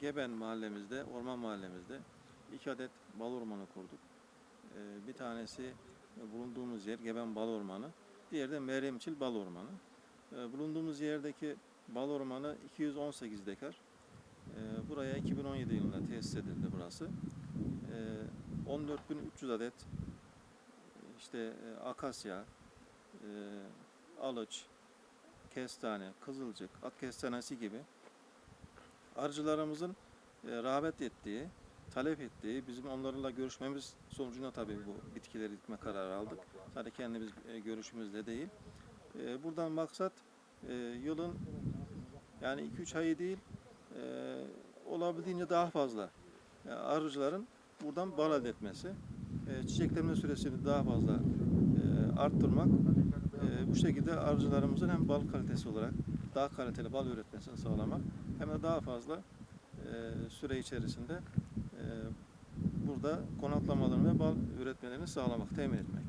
Geben mahallemizde, orman mahallemizde iki adet bal ormanı kurduk. E, bir tanesi bulunduğumuz yer Geben Bal Ormanı, diğeri de Meryemçil Bal Ormanı. E, bulunduğumuz yerdeki bal ormanı 218 dekar. E, buraya 2017 yılında tesis edildi burası. E, 14.300 adet işte e, akasya, e, alıç, kestane, kızılcık, ak kestanesi gibi arıcılarımızın e, rağbet ettiği, talep ettiği, bizim onlarla görüşmemiz sonucunda tabii bu bitkileri dikme kararı aldık. Sadece kendimiz e, görüşümüzle değil. E, buradan maksat e, yılın yani 2-3 ayı değil, olabildiğince daha fazla arıcıların buradan bal elde etmesi, e, süresini daha fazla arttırmak, bu şekilde arıcılarımızın hem bal kalitesi olarak daha kaliteli bal üretmesini sağlamak hem de daha fazla e, süre içerisinde e, burada konaklamalarını ve bal üretmelerini sağlamak, temin etmek.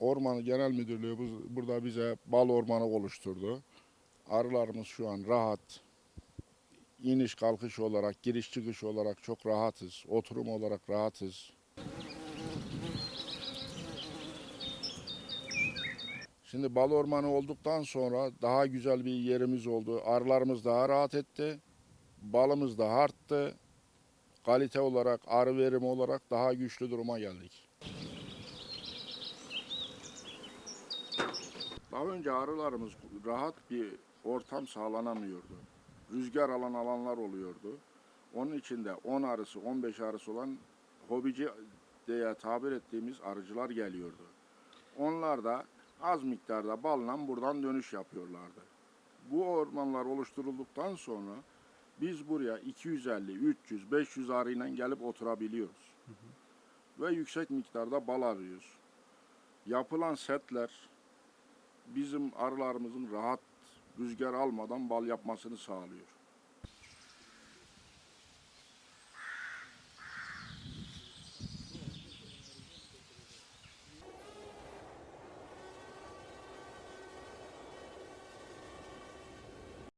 Orman Genel Müdürlüğü bu- burada bize bal ormanı oluşturdu. Arılarımız şu an rahat. İniş kalkış olarak, giriş çıkış olarak çok rahatız. Oturum olarak rahatız. Şimdi bal ormanı olduktan sonra daha güzel bir yerimiz oldu. Arılarımız daha rahat etti. Balımız da arttı. Kalite olarak, arı verimi olarak daha güçlü duruma geldik. Daha önce arılarımız rahat bir ortam sağlanamıyordu. Rüzgar alan alanlar oluyordu. Onun içinde 10 arısı, 15 arısı olan hobici diye tabir ettiğimiz arıcılar geliyordu. Onlar da az miktarda balla buradan dönüş yapıyorlardı. Bu ormanlar oluşturulduktan sonra biz buraya 250, 300, 500 arıyla gelip oturabiliyoruz. Ve yüksek miktarda bal arıyoruz. Yapılan setler, bizim arılarımızın rahat rüzgar almadan bal yapmasını sağlıyor.